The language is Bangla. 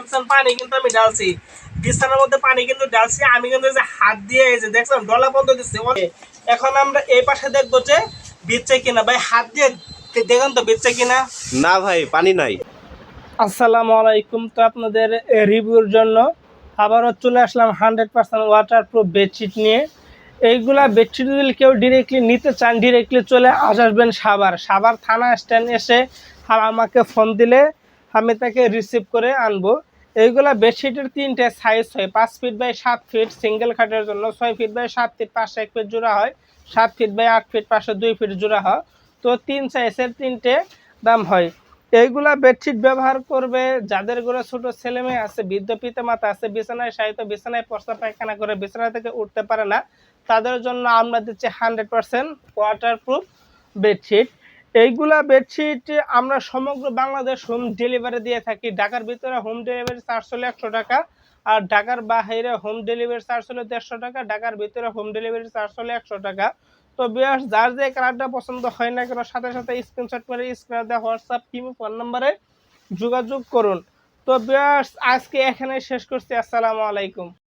পারছেন পানি কিন্তু আমি ডালছি বিছানার মধ্যে পানি কিন্তু ডালছি আমি কিন্তু যে হাত দিয়ে এই যে দেখছেন ডলা বন্ধ দিচ্ছি। এখন আমরা এই পাশে দেখব যে বিচ্ছে কিনা। ভাই হাত দিয়ে দেখেন তো বিচ্ছে কিনা। না ভাই পানি নাই। আসসালামু আলাইকুম। তো আপনাদের রিভিউর জন্য আবারও চলে আসলাম hundred percent waterproof bedsheet নিয়ে। এইগুলা বেডশিট যদি কেউ ডিরেক্টলি নিতে চান ডিরেক্টলি চলে আসবেন সাবার সাবার থানা স্ট্যান্ড এসে আর আমাকে ফোন দিলে আমি তাকে রিসিভ করে আনব। এইগুলা বেডশিটের তিনটে সাইজ হয়। পাঁচ ফিট বাই সাত ফিট সিঙ্গেল খাটের জন্য ছয় ফিট বাই সাত ফিট পাঁচশো এক ফিট জোড়া হয়। সাত ফিট বাই আট ফিট পাঁচশো দুই ফিট জোড়া হয়। তো তিন সাইজের তিনটে দাম হয়। এইগুলা বেডশিট ব্যবহার করবে যাদের ঘরে ছোট ছেলে মেয়ে আছে, বৃদ্ধ পিতা মাতা আছে, বিছানায় সাহিত্য বিছানায় পর্সা পায়খানা করে, বিছানা থেকে উঠতে পারে না, তাদের জন্য আমরা দিচ্ছি hundred percent waterproof bedsheet এইগুলা বেডশিট আমরা সমগ্র বাংলাদেশ হোম ডেলিভারি দিয়ে থাকি। ঢাকার ভিতরে হোম ডেলিভারি চার্জ হলো একশো টাকা, আর ঢাকার বাহিরে হোম ডেলিভারি চার্জ হলো দেড়শো টাকা, ঢাকার ভিতরে হোম ডেলিভারি চার্জ হলো একশো টাকা। তো বিয়ার্স যার যে কালারটা পছন্দ হয় না কেন, সাথে সাথে স্ক্রিনশট করে স্ক্রিনে দেওয়া হোয়াটসঅ্যাপ কিংবা ফোন নম্বরে যোগাযোগ করুন। তো বিয়ার্স আজকে এখানে শেষ করছি। আসসালামু আলাইকুম।